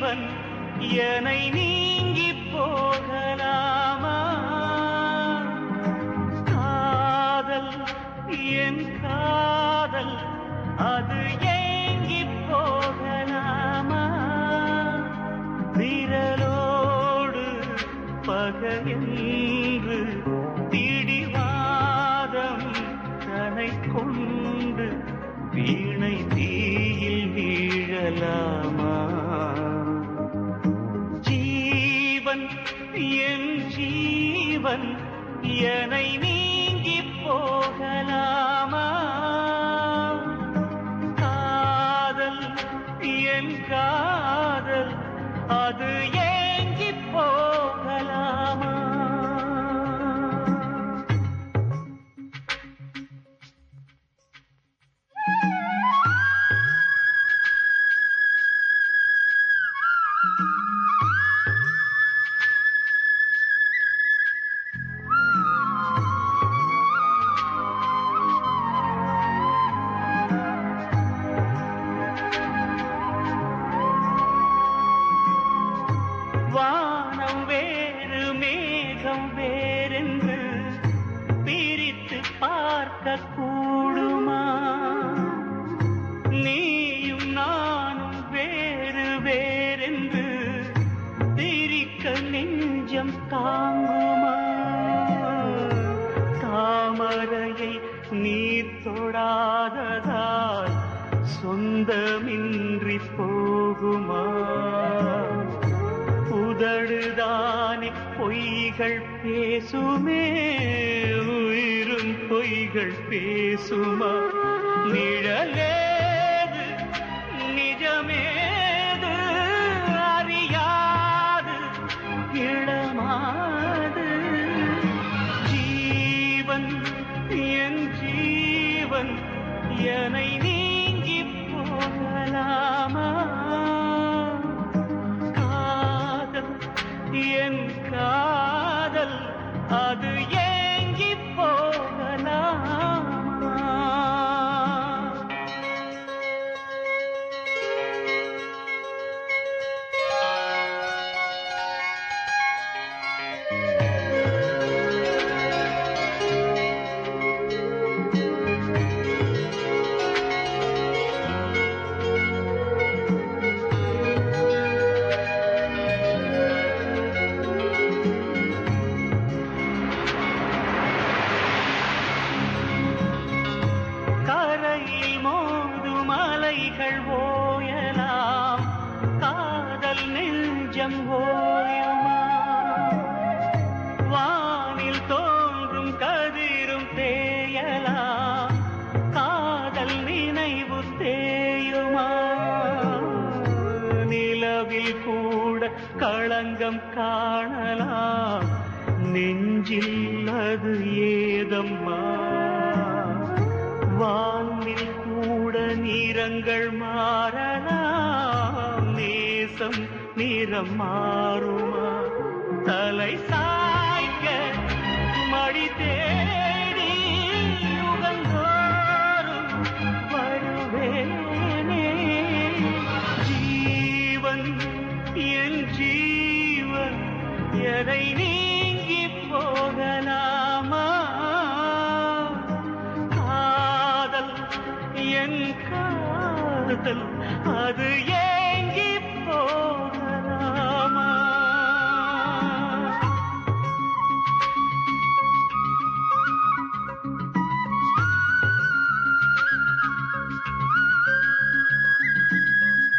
ஜீவன் என்னை நீங்கி போகலாமா? காதல் என் காதல் அது ஏங்கி போகலாமா? விரலோடு பகையென்று ஜீவன் என்னை நீ நெஞ்சம் தாங்குமா? தாமரையை நீர் தொடாததால் சொந்தமின்றி போகுமா? உதடுதானே பொய்கள் பேசுமே உயிரும் பொய்கள் பேசுமா? நிழலே ஓயுமா வானில் தோன்றும் கதிரும் தேயலாம் காதல் நினைவு தேயுமா? நிலவில் கூட களங்கம் காணலாம் நெஞ்சில் அது ஏதம்மா? வானில் கூட நிறங்கள் மாறலாம் நிறம் மாறுமா? தலை சாய்க்க மடி தேடி யுகந்தோறும் வருவேனே. ஜீவன் என் ஜீவன் எதை நீங்கி போகலாமா? காதல் என் காதல் அது ஏங்கி போ